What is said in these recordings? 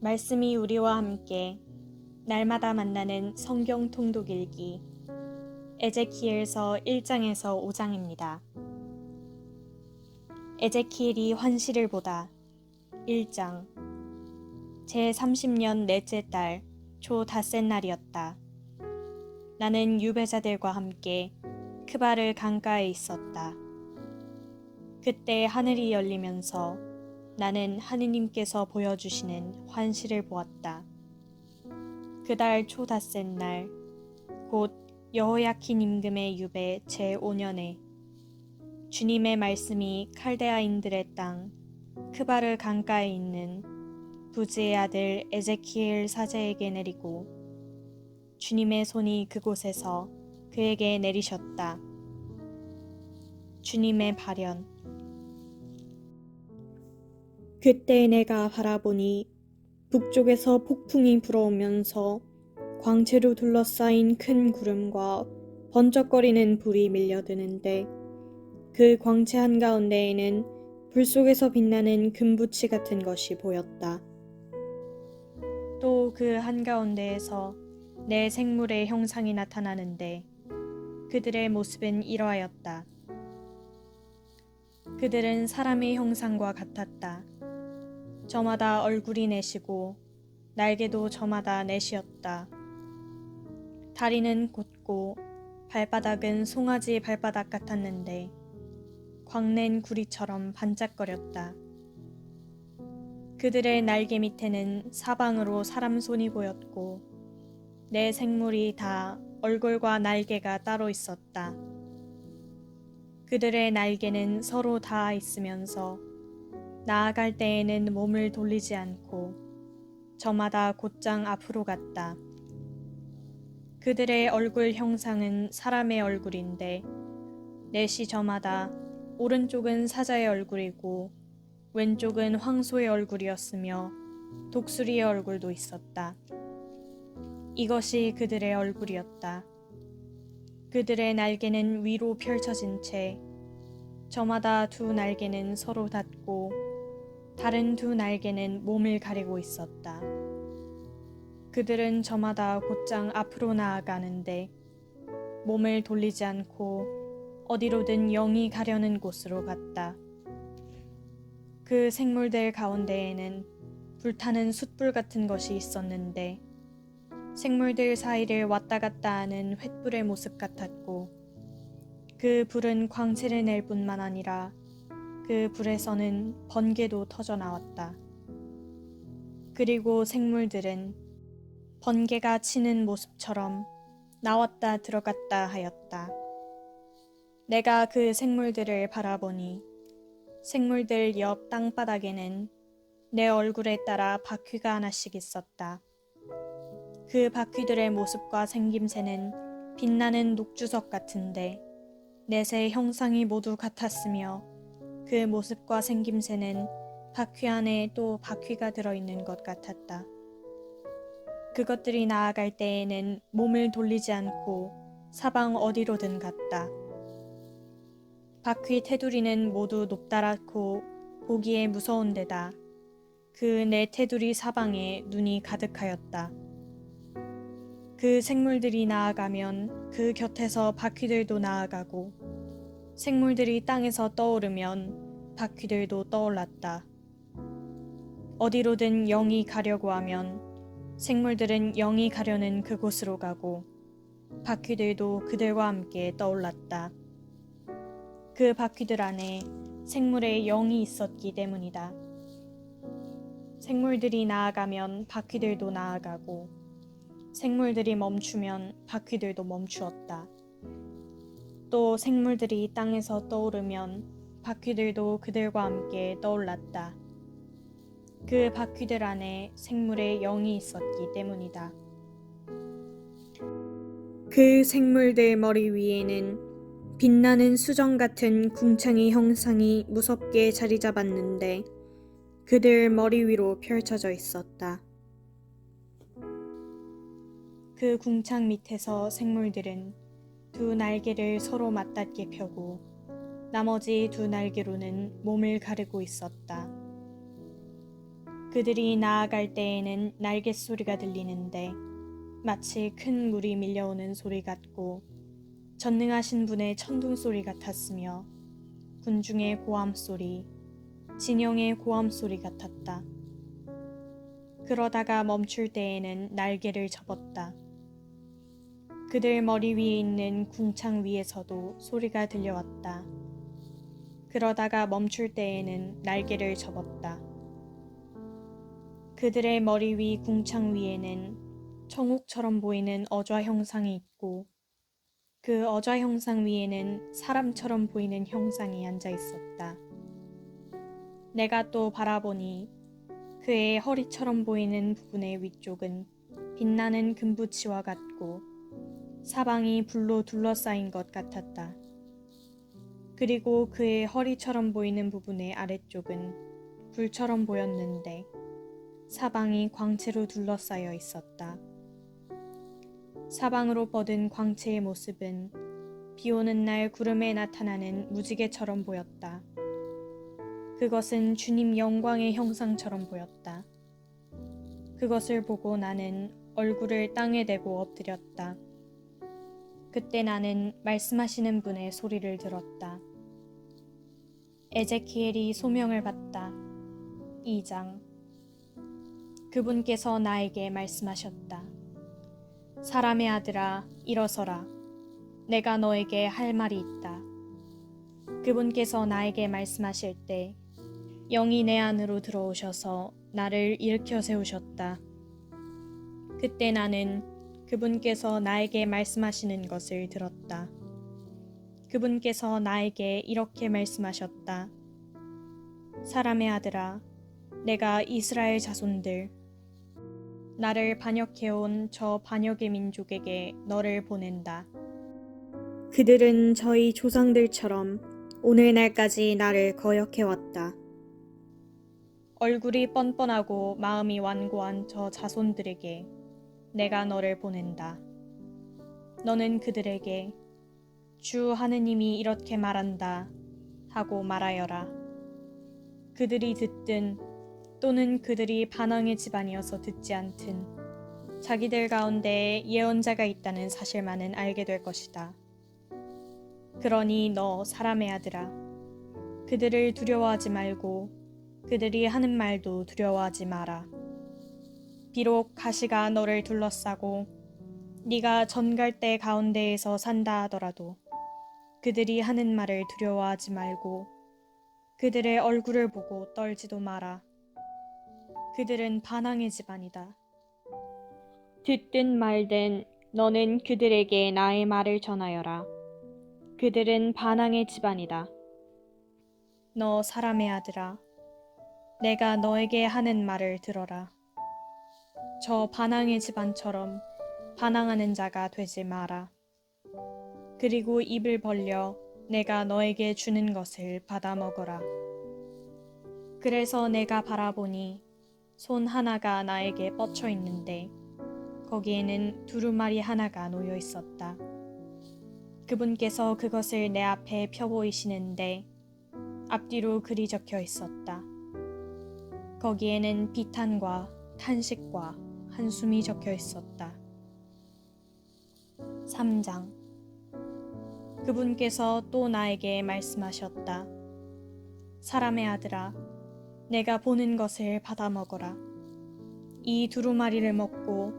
말씀이 우리와 함께 날마다 만나는 성경 통독 일기 에제키엘서 1장에서 5장입니다. 에제키엘이 환시를 보다 1장 제 30년 넷째 달 초 닷새 날이었다. 나는 유배자들과 함께 크바를 강가에 있었다. 그때 하늘이 열리면서 나는 하느님께서 보여주시는 환시를 보았다. 그달 초 닷새 날, 곧 여호야킨 임금의 유배 제5년에 주님의 말씀이 칼데아인들의 땅 크바르 강가에 있는 부지의 아들 에제키엘 사제에게 내리고 주님의 손이 그곳에서 그에게 내리셨다. 주님의 발현 그때 내가 바라보니 북쪽에서 폭풍이 불어오면서 광채로 둘러싸인 큰 구름과 번쩍거리는 불이 밀려드는데 그 광채 한가운데에는 불 속에서 빛나는 금부치 같은 것이 보였다. 또 그 한가운데에서 내 생물의 형상이 나타나는데 그들의 모습은 이러하였다. 그들은 사람의 형상과 같았다. 저마다 얼굴이 내시고 날개도 저마다 내시었다. 다리는 곧고 발바닥은 송아지 발바닥 같았는데 광낸 구리처럼 반짝거렸다. 그들의 날개 밑에는 사방으로 사람 손이 보였고 내 생물이 다 얼굴과 날개가 따로 있었다. 그들의 날개는 서로 닿아 있으면서 나아갈 때에는 몸을 돌리지 않고 저마다 곧장 앞으로 갔다. 그들의 얼굴 형상은 사람의 얼굴인데 넷이 저마다 오른쪽은 사자의 얼굴이고 왼쪽은 황소의 얼굴이었으며 독수리의 얼굴도 있었다. 이것이 그들의 얼굴이었다. 그들의 날개는 위로 펼쳐진 채 저마다 두 날개는 서로 닿고 다른 두 날개는 몸을 가리고 있었다. 그들은 저마다 곧장 앞으로 나아가는데 몸을 돌리지 않고 어디로든 영이 가려는 곳으로 갔다. 그 생물들 가운데에는 불타는 숯불 같은 것이 있었는데 생물들 사이를 왔다 갔다 하는 횃불의 모습 같았고 그 불은 광채를 낼 뿐만 아니라 그 불에서는 번개도 터져 나왔다. 그리고 생물들은 번개가 치는 모습처럼 나왔다 들어갔다 하였다. 내가 그 생물들을 바라보니 생물들 옆 땅바닥에는 내 얼굴에 따라 바퀴가 하나씩 있었다. 그 바퀴들의 모습과 생김새는 빛나는 녹주석 같은데 넷의 형상이 모두 같았으며 그 모습과 생김새는 바퀴 안에 또 바퀴가 들어있는 것 같았다. 그것들이 나아갈 때에는 몸을 돌리지 않고 사방 어디로든 갔다. 바퀴 테두리는 모두 높다랗고 보기에 무서운 데다 그네 테두리 사방에 눈이 가득하였다. 그 생물들이 나아가면 그 곁에서 바퀴들도 나아가고 생물들이 땅에서 떠오르면 바퀴들도 떠올랐다. 어디로든 영이 가려고 하면 생물들은 영이 가려는 그곳으로 가고 바퀴들도 그들과 함께 떠올랐다. 그 바퀴들 안에 생물의 영이 있었기 때문이다. 생물들이 나아가면 바퀴들도 나아가고 생물들이 멈추면 바퀴들도 멈추었다. 또 생물들이 땅에서 떠오르면 바퀴들도 그들과 함께 떠올랐다. 그 바퀴들 안에 생물의 영이 있었기 때문이다. 그 생물들 머리 위에는 빛나는 수정 같은 궁창의 형상이 무섭게 자리 잡았는데 그들 머리 위로 펼쳐져 있었다. 그 궁창 밑에서 생물들은 두 날개를 서로 맞닿게 펴고 나머지 두 날개로는 몸을 가리고 있었다. 그들이 나아갈 때에는 날갯 소리가 들리는데 마치 큰 물이 밀려오는 소리 같고 전능하신 분의 천둥 소리 같았으며 군중의 고함 소리, 진영의 고함 소리 같았다. 그러다가 멈출 때에는 날개를 접었다. 그들 머리 위에 있는 궁창 위에서도 소리가 들려왔다. 그러다가 멈출 때에는 날개를 접었다. 그들의 머리 위 궁창 위에는 청옥처럼 보이는 어좌 형상이 있고 그 어좌 형상 위에는 사람처럼 보이는 형상이 앉아 있었다. 내가 또 바라보니 그의 허리처럼 보이는 부분의 위쪽은 빛나는 금부치와 같고 사방이 불로 둘러싸인 것 같았다. 그리고 그의 허리처럼 보이는 부분의 아래쪽은 불처럼 보였는데 사방이 광채로 둘러싸여 있었다. 사방으로 뻗은 광채의 모습은 비 오는 날 구름에 나타나는 무지개처럼 보였다. 그것은 주님 영광의 형상처럼 보였다. 그것을 보고 나는 얼굴을 땅에 대고 엎드렸다. 그때 나는 말씀하시는 분의 소리를 들었다. 에제키엘이 소명을 받다. 2장 그분께서 나에게 말씀하셨다. 사람의 아들아, 일어서라. 내가 너에게 할 말이 있다. 그분께서 나에게 말씀하실 때 영이 내 안으로 들어오셔서 나를 일으켜 세우셨다. 그때 나는 그분께서 나에게 말씀하시는 것을 들었다. 그분께서 나에게 이렇게 말씀하셨다. 사람의 아들아, 내가 이스라엘 자손들, 나를 반역해온 저 반역의 민족에게 너를 보낸다. 그들은 저희 조상들처럼 오늘날까지 나를 거역해왔다. 얼굴이 뻔뻔하고 마음이 완고한 저 자손들에게 내가 너를 보낸다. 너는 그들에게 주 하느님이 이렇게 말한다 하고 말하여라. 그들이 듣든 또는 그들이 반항의 집안이어서 듣지 않든 자기들 가운데 예언자가 있다는 사실만은 알게 될 것이다. 그러니 너 사람의 아들아 그들을 두려워하지 말고 그들이 하는 말도 두려워하지 마라. 비록 가시가 너를 둘러싸고 네가 전갈대 가운데에서 산다 하더라도 그들이 하는 말을 두려워하지 말고 그들의 얼굴을 보고 떨지도 마라. 그들은 반항의 집안이다. 듣든 말든 너는 그들에게 나의 말을 전하여라. 그들은 반항의 집안이다. 너 사람의 아들아, 내가 너에게 하는 말을 들어라. 저 반항의 집안처럼 반항하는 자가 되지 마라. 그리고 입을 벌려 내가 너에게 주는 것을 받아 먹어라. 그래서 내가 바라보니 손 하나가 나에게 뻗쳐 있는데 거기에는 두루마리 하나가 놓여 있었다. 그분께서 그것을 내 앞에 펴 보이시는데 앞뒤로 글이 적혀 있었다. 거기에는 비탄과 탄식과 한숨이 적혀 있었다. 3장 그분께서 또 나에게 말씀하셨다. 사람의 아들아, 내가 보는 것을 받아 먹어라. 이 두루마리를 먹고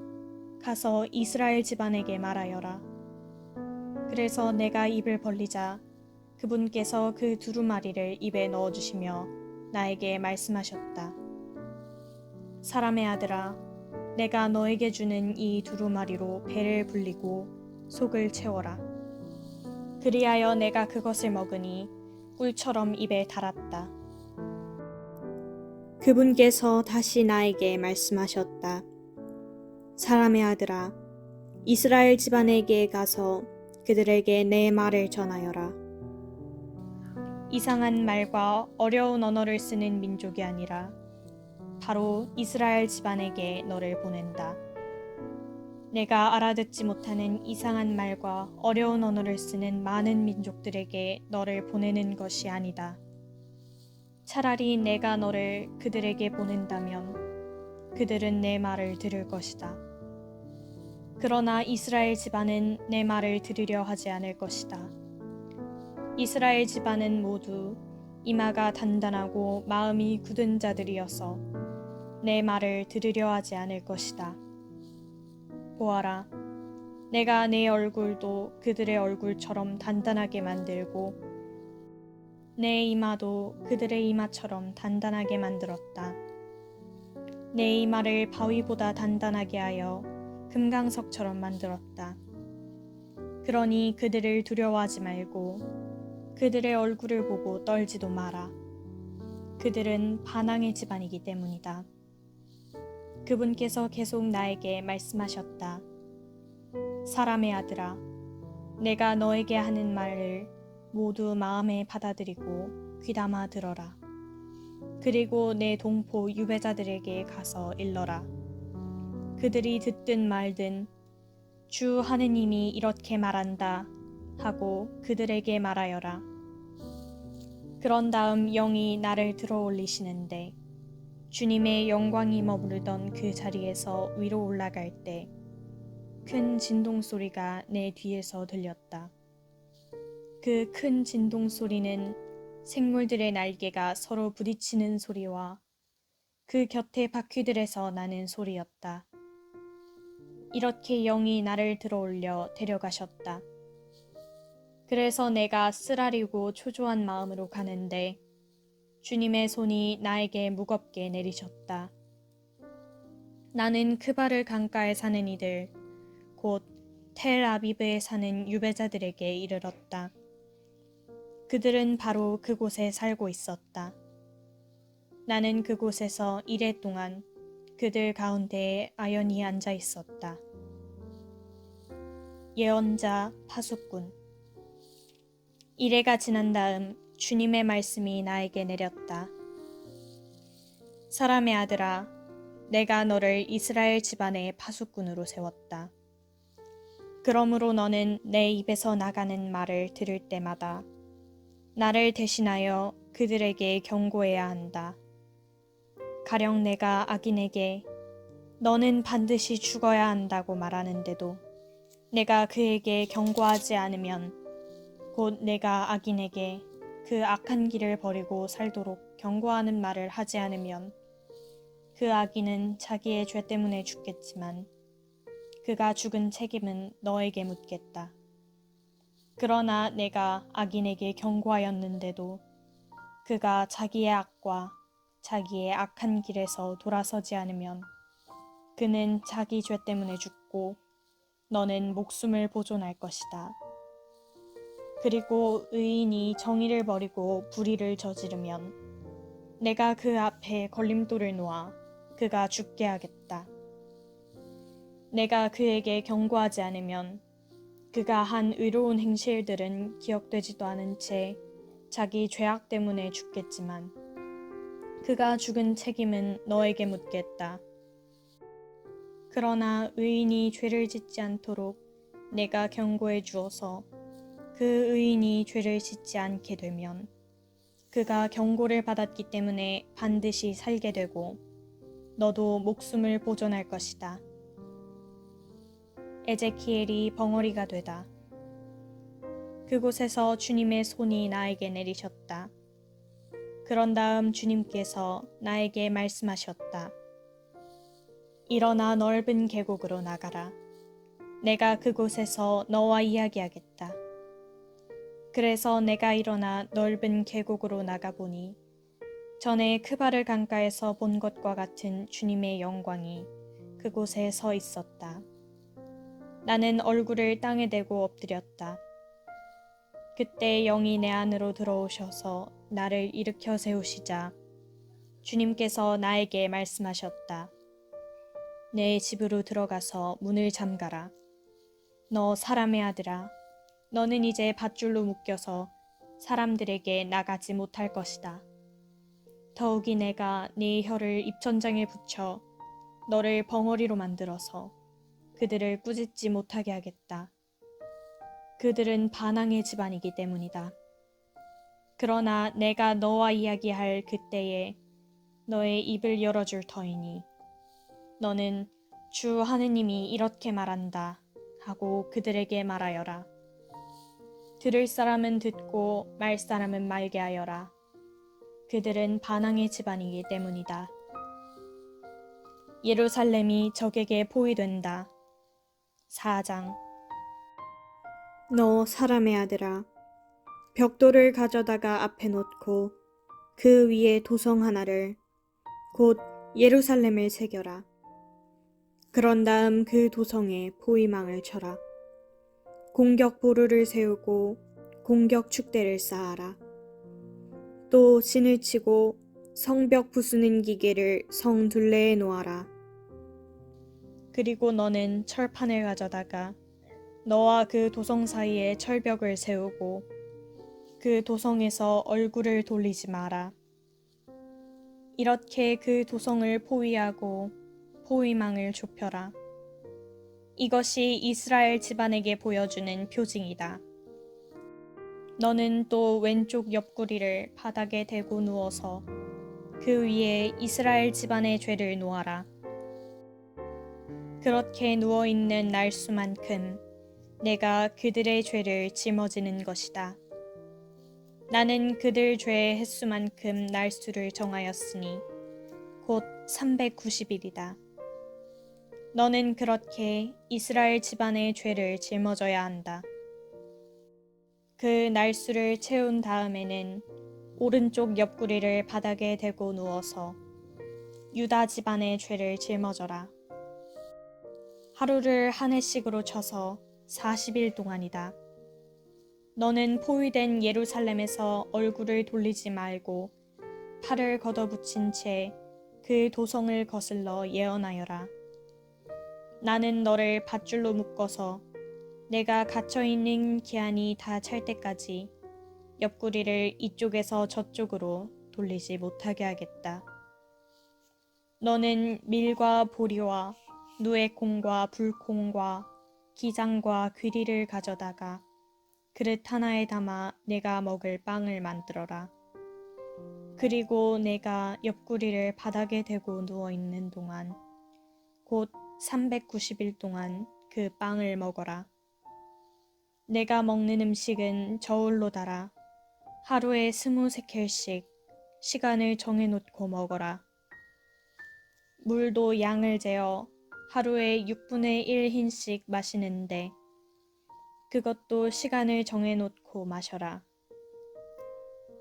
가서 이스라엘 집안에게 말하여라. 그래서 내가 입을 벌리자 그분께서 그 두루마리를 입에 넣어주시며 나에게 말씀하셨다. 사람의 아들아, 내가 너에게 주는 이 두루마리로 배를 불리고 속을 채워라. 그리하여 내가 그것을 먹으니 꿀처럼 입에 달았다. 그분께서 다시 나에게 말씀하셨다. 사람의 아들아, 이스라엘 집안에게 가서 그들에게 내 말을 전하여라. 이상한 말과 어려운 언어를 쓰는 민족이 아니라 바로 이스라엘 집안에게 너를 보낸다. 내가 알아듣지 못하는 이상한 말과 어려운 언어를 쓰는 많은 민족들에게 너를 보내는 것이 아니다. 차라리 내가 너를 그들에게 보낸다면 그들은 내 말을 들을 것이다. 그러나 이스라엘 집안은 내 말을 들으려 하지 않을 것이다. 이스라엘 집안은 모두 이마가 단단하고 마음이 굳은 자들이어서 내 말을 들으려 하지 않을 것이다. 보아라, 내가 내 얼굴도 그들의 얼굴처럼 단단하게 만들고 내 이마도 그들의 이마처럼 단단하게 만들었다. 내 이마를 바위보다 단단하게 하여 금강석처럼 만들었다. 그러니 그들을 두려워하지 말고 그들의 얼굴을 보고 떨지도 마라. 그들은 반항의 집안이기 때문이다. 그분께서 계속 나에게 말씀하셨다. 사람의 아들아, 내가 너에게 하는 말을 모두 마음에 받아들이고 귀담아 들어라. 그리고 내 동포 유배자들에게 가서 일러라. 그들이 듣든 말든 주 하느님이 이렇게 말한다 하고 그들에게 말하여라. 그런 다음 영이 나를 들어 올리시는데 주님의 영광이 머무르던 그 자리에서 위로 올라갈 때 큰 진동 소리가 내 뒤에서 들렸다. 그 큰 진동 소리는 생물들의 날개가 서로 부딪히는 소리와 그 곁에 바퀴들에서 나는 소리였다. 이렇게 영이 나를 들어올려 데려가셨다. 그래서 내가 쓰라리고 초조한 마음으로 가는데 주님의 손이 나에게 무겁게 내리셨다. 나는 크바르 강가에 사는 이들, 곧 텔아비브에 사는 유배자들에게 이르렀다. 그들은 바로 그곳에 살고 있었다. 나는 그곳에서 이래 동안 그들 가운데에 아연히 앉아 있었다. 예언자 파수꾼 이래가 지난 다음 주님의 말씀이 나에게 내렸다. 사람의 아들아, 내가 너를 이스라엘 집안의 파수꾼으로 세웠다. 그러므로 너는 내 입에서 나가는 말을 들을 때마다 나를 대신하여 그들에게 경고해야 한다. 가령 내가 악인에게 너는 반드시 죽어야 한다고 말하는데도 내가 그에게 경고하지 않으면 곧 내가 악인에게 그 악한 길을 버리고 살도록 경고하는 말을 하지 않으면 그 악인은 자기의 죄 때문에 죽겠지만 그가 죽은 책임은 너에게 묻겠다. 그러나 내가 악인에게 경고하였는데도 그가 자기의 악과 자기의 악한 길에서 돌아서지 않으면 그는 자기 죄 때문에 죽고 너는 목숨을 보존할 것이다. 그리고 의인이 정의를 버리고 불의를 저지르면 내가 그 앞에 걸림돌을 놓아 그가 죽게 하겠다. 내가 그에게 경고하지 않으면 그가 한 의로운 행실들은 기억되지도 않은 채 자기 죄악 때문에 죽겠지만 그가 죽은 책임은 너에게 묻겠다. 그러나 의인이 죄를 짓지 않도록 내가 경고해 주어서 그 의인이 죄를 짓지 않게 되면 그가 경고를 받았기 때문에 반드시 살게 되고 너도 목숨을 보존할 것이다. 에제키엘이 벙어리가 되다. 그곳에서 주님의 손이 나에게 내리셨다. 그런 다음 주님께서 나에게 말씀하셨다. 일어나 넓은 계곡으로 나가라. 내가 그곳에서 너와 이야기하겠다. 그래서 내가 일어나 넓은 계곡으로 나가보니 전에 크바르 강가에서 본 것과 같은 주님의 영광이 그곳에 서 있었다. 나는 얼굴을 땅에 대고 엎드렸다. 그때 영이 내 안으로 들어오셔서 나를 일으켜 세우시자 주님께서 나에게 말씀하셨다. 내 집으로 들어가서 문을 잠가라. 너 사람의 아들아. 너는 이제 밧줄로 묶여서 사람들에게 나가지 못할 것이다. 더욱이 내가 네 혀를 입천장에 붙여 너를 벙어리로 만들어서 그들을 꾸짖지 못하게 하겠다. 그들은 반항의 집안이기 때문이다. 그러나 내가 너와 이야기할 그때에 너의 입을 열어줄 터이니 너는 주 하느님이 이렇게 말한다 하고 그들에게 말하여라. 들을 사람은 듣고 말 사람은 말게 하여라. 그들은 반항의 집안이기 때문이다. 예루살렘이 적에게 포위된다. 4장 너 사람의 아들아 벽돌을 가져다가 앞에 놓고 그 위에 도성 하나를 곧 예루살렘을 새겨라. 그런 다음 그 도성에 포위망을 쳐라. 공격 보루를 세우고 공격 축대를 쌓아라. 또 신을 치고 성벽 부수는 기계를 성 둘레에 놓아라. 그리고 너는 철판을 가져다가 너와 그 도성 사이에 철벽을 세우고 그 도성에서 얼굴을 돌리지 마라. 이렇게 그 도성을 포위하고 포위망을 좁혀라. 이것이 이스라엘 집안에게 보여주는 표징이다. 너는 또 왼쪽 옆구리를 바닥에 대고 누워서 그 위에 이스라엘 집안의 죄를 놓아라. 그렇게 누워 있는 날수만큼 내가 그들의 죄를 짊어지는 것이다. 나는 그들 죄의 횟수만큼 날수를 정하였으니 곧 390일이다. 너는 그렇게 이스라엘 집안의 죄를 짊어져야 한다. 그 날수를 채운 다음에는 오른쪽 옆구리를 바닥에 대고 누워서 유다 집안의 죄를 짊어져라. 하루를 한 해씩으로 쳐서 40일 동안이다. 너는 포위된 예루살렘에서 얼굴을 돌리지 말고 팔을 걷어붙인 채 그 도성을 거슬러 예언하여라. 나는 너를 밧줄로 묶어서 내가 갇혀 있는 기한이 다 찰 때까지 옆구리를 이쪽에서 저쪽으로 돌리지 못하게 하겠다. 너는 밀과 보리와 누에콩과 불콩과 기장과 귀리를 가져다가 그릇 하나에 담아 내가 먹을 빵을 만들어라. 그리고 내가 옆구리를 바닥에 대고 누워 있는 동안 곧 390일 동안 그 빵을 먹어라. 내가 먹는 음식은 저울로 달아 하루에 스무 세 켈씩 시간을 정해놓고 먹어라. 물도 양을 재어 하루에 6분의 1흰씩 마시는데 그것도 시간을 정해놓고 마셔라.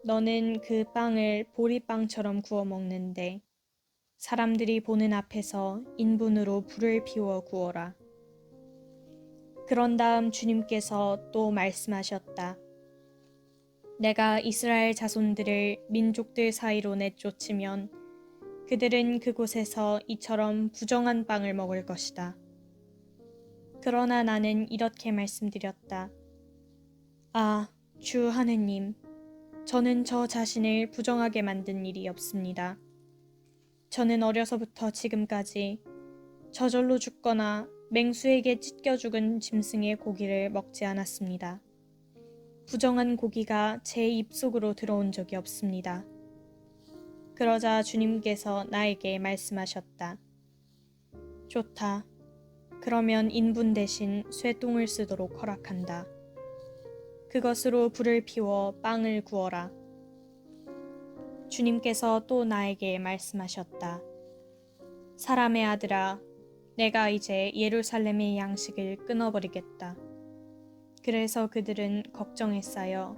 너는 그 빵을 보리빵처럼 구워 먹는데 사람들이 보는 앞에서 인분으로 불을 피워 구워라. 그런 다음 주님께서 또 말씀하셨다. 내가 이스라엘 자손들을 민족들 사이로 내쫓으면 그들은 그곳에서 이처럼 부정한 빵을 먹을 것이다. 그러나 나는 이렇게 말씀드렸다. 아, 주 하느님, 저는 저 자신을 부정하게 만든 일이 없습니다. 저는 어려서부터 지금까지 저절로 죽거나 맹수에게 찢겨 죽은 짐승의 고기를 먹지 않았습니다. 부정한 고기가 제 입속으로 들어온 적이 없습니다. 그러자 주님께서 나에게 말씀하셨다. 좋다. 그러면 인분 대신 쇠똥을 쓰도록 허락한다. 그것으로 불을 피워 빵을 구워라. 주님께서 또 나에게 말씀하셨다. 사람의 아들아, 내가 이제 예루살렘의 양식을 끊어버리겠다. 그래서 그들은 걱정에 쌓여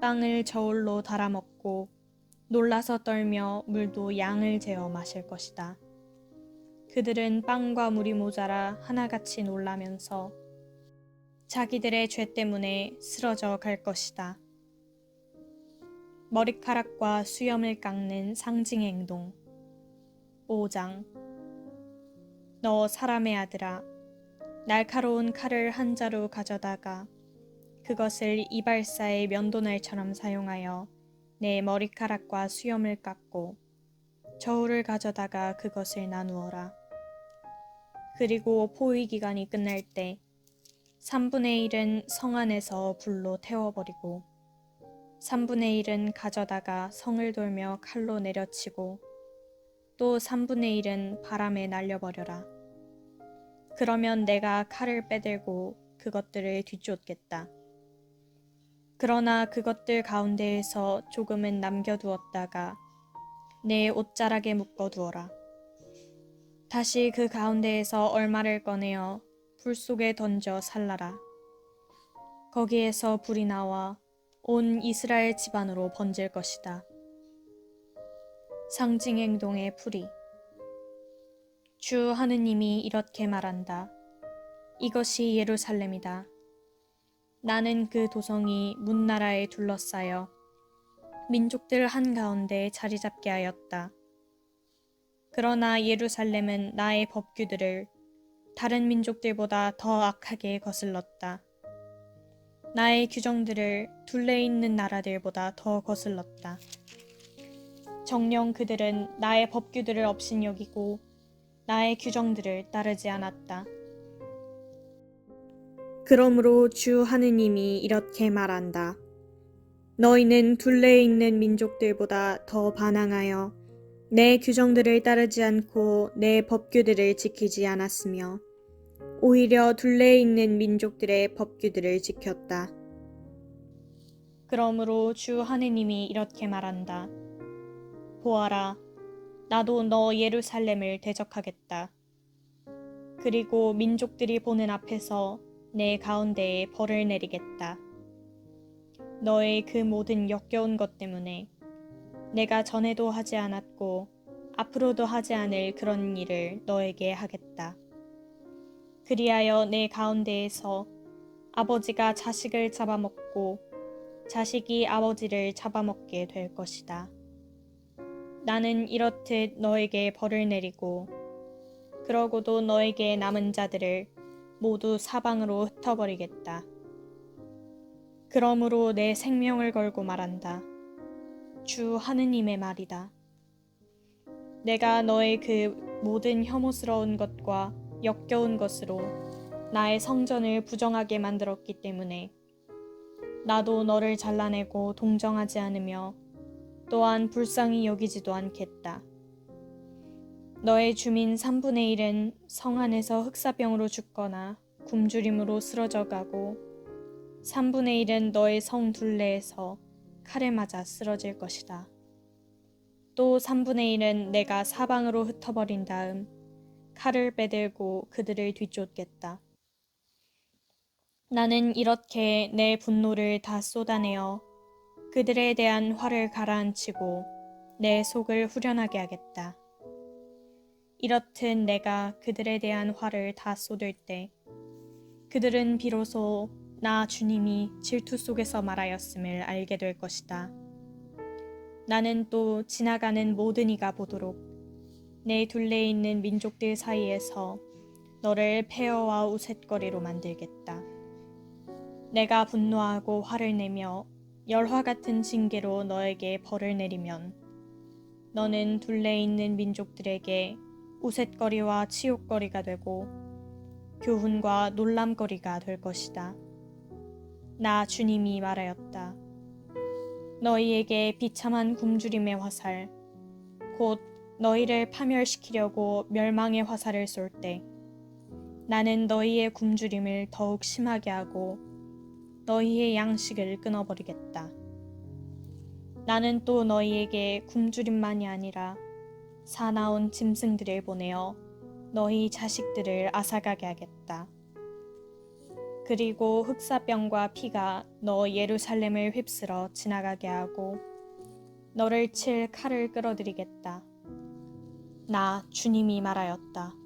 빵을 저울로 달아먹고 놀라서 떨며 물도 양을 재어 마실 것이다. 그들은 빵과 물이 모자라 하나같이 놀라면서 자기들의 죄 때문에 쓰러져 갈 것이다. 머리카락과 수염을 깎는 상징 행동. 5장. 너 사람의 아들아, 날카로운 칼을 한 자루 가져다가 그것을 이발사의 면도날처럼 사용하여 내 머리카락과 수염을 깎고 저울을 가져다가 그것을 나누어라. 그리고 포위 기간이 끝날 때 3분의 1은 성 안에서 불로 태워버리고 3분의 1은 가져다가 성을 돌며 칼로 내려치고 또 3분의 1은 바람에 날려버려라. 그러면 내가 칼을 빼들고 그것들을 뒤쫓겠다. 그러나 그것들 가운데에서 조금은 남겨두었다가 내 옷자락에 묶어두어라. 다시 그 가운데에서 얼마를 꺼내어 불 속에 던져 살라라. 거기에서 불이 나와 온 이스라엘 집안으로 번질 것이다. 상징 행동의 풀이 주 하느님이 이렇게 말한다. 이것이 예루살렘이다. 나는 그 도성이 문나라에 둘러싸여 민족들 한가운데 자리 잡게 하였다. 그러나 예루살렘은 나의 법규들을 다른 민족들보다 더 악하게 거슬렀다. 나의 규정들을 둘레 있는 나라들보다 더 거슬렀다. 정령 그들은 나의 법규들을 업신여기고 나의 규정들을 따르지 않았다. 그러므로 주 하느님이 이렇게 말한다. 너희는 둘레에 있는 민족들보다 더 반항하여 내 규정들을 따르지 않고 내 법규들을 지키지 않았으며 오히려 둘레에 있는 민족들의 법규들을 지켰다. 그러므로 주 하느님이 이렇게 말한다. 보아라, 나도 너 예루살렘을 대적하겠다. 그리고 민족들이 보는 앞에서 내 가운데에 벌을 내리겠다. 너의 그 모든 역겨운 것 때문에 내가 전에도 하지 않았고 앞으로도 하지 않을 그런 일을 너에게 하겠다. 그리하여 내 가운데에서 아버지가 자식을 잡아먹고 자식이 아버지를 잡아먹게 될 것이다. 나는 이렇듯 너에게 벌을 내리고 그러고도 너에게 남은 자들을 모두 사방으로 흩어버리겠다. 그러므로 내 생명을 걸고 말한다. 주 하느님의 말이다. 내가 너의 그 모든 혐오스러운 것과 역겨운 것으로 나의 성전을 부정하게 만들었기 때문에 나도 너를 잘라내고 동정하지 않으며 또한 불쌍히 여기지도 않겠다. 너의 주민 3분의 1은 성 안에서 흑사병으로 죽거나 굶주림으로 쓰러져 가고 3분의 1은 너의 성 둘레에서 칼에 맞아 쓰러질 것이다. 또 3분의 1은 내가 사방으로 흩어버린 다음 칼을 빼들고 그들을 뒤쫓겠다. 나는 이렇게 내 분노를 다 쏟아내어 그들에 대한 화를 가라앉히고 내 속을 후련하게 하겠다. 이렇듯 내가 그들에 대한 화를 다 쏟을 때 그들은 비로소 나 주님이 질투 속에서 말하였음을 알게 될 것이다. 나는 또 지나가는 모든 이가 보도록 내 둘레에 있는 민족들 사이에서 너를 폐허와 우쇳거리로 만들겠다. 내가 분노하고 화를 내며 열화 같은 징계로 너에게 벌을 내리면 너는 둘레에 있는 민족들에게 우쇳거리와 치욕거리가 되고 교훈과 놀람거리가 될 것이다. 나 주님이 말하였다. 너희에게 비참한 굶주림의 화살, 곧 너희를 파멸시키려고 멸망의 화살을 쏠 때, 나는 너희의 굶주림을 더욱 심하게 하고 너희의 양식을 끊어버리겠다. 나는 또 너희에게 굶주림만이 아니라 사나운 짐승들을 보내어 너희 자식들을 아사가게 하겠다. 그리고 흑사병과 피가 너 예루살렘을 휩쓸어 지나가게 하고 너를 칠 칼을 끌어들이겠다. 나 주님이 말하였다.